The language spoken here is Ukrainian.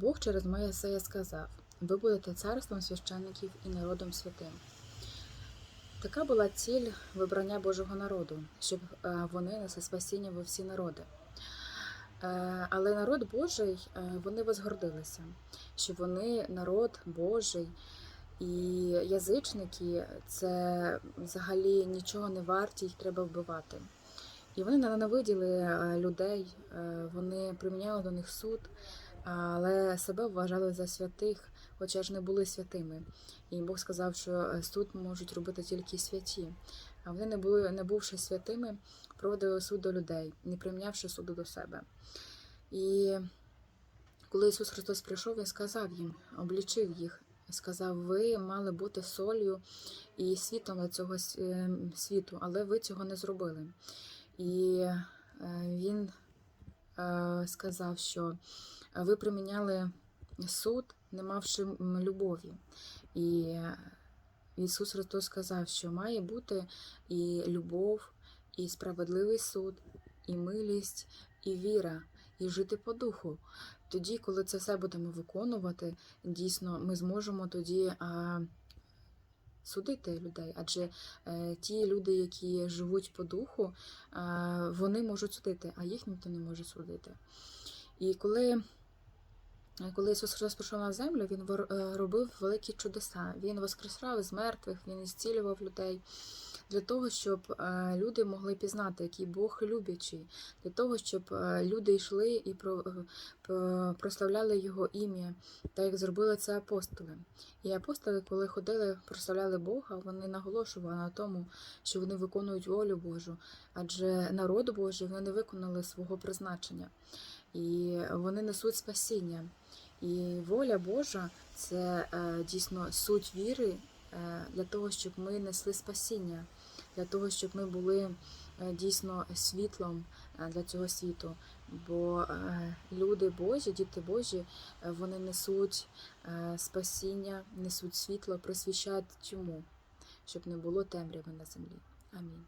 Бог через Моїсея сказав: ви будете царством священників і народом святим. Така була ціль вибрання Божого народу, щоб е, вони несли спасіння во всі народи. Е, Але народ Божий, е, вони возгордилися, що вони народ Божий, і язичники це взагалі нічого не варті, їх треба вбивати. І вони ненавиділи людей, вони приміняли до них суд, але себе вважали за святих, хоча ж не були святими. І Бог сказав, що е, суд можуть робити тільки святі. А вони не були, не бувши святими, проводили суд до людей, не прийнявши суду до себе. І коли Ісус Христос прийшов, Він сказав їм, облічив їх, сказав, ви мали бути солью і світом для цього е, світу, але ви цього не зробили. І е, він сказав, що ви приміняли суд, не мавши любові. І Ісус Христос сказав, що має бути і любов, і справедливий суд, і милість, і віра, і жити по духу. Тоді, коли це все будемо виконувати, дійсно ми зможемо тоді судити людей. Адже е, ті люди, які живуть по духу, а, вони можуть судити, а їх ніхто не може судити. І коли коли Ісус Христос прийшов на землю, Він е, робив великі чудеса. Він воскресав з мертвих, Він зцілював людей для того, щоб е, люди могли пізнати, який Бог люблячий, для того, щоб е, люди йшли і е, прославляли Його ім'я, так як зробили це апостоли. І апостоли, коли ходили, прославляли Бога, вони наголошували на тому, що вони виконують волю Божу, адже народ Божий вони не виконали свого призначення. І вони несуть спасіння. І воля Божа це дійсно суть віри для того, щоб ми несли спасіння, для того, щоб ми були е, дійсно світлом е, для цього світу. Бо е, люди Божі, діти Божі, е, вони несуть е, спасіння, несуть світло, просвіщають чому, щоб не було темряви на землі. Амінь.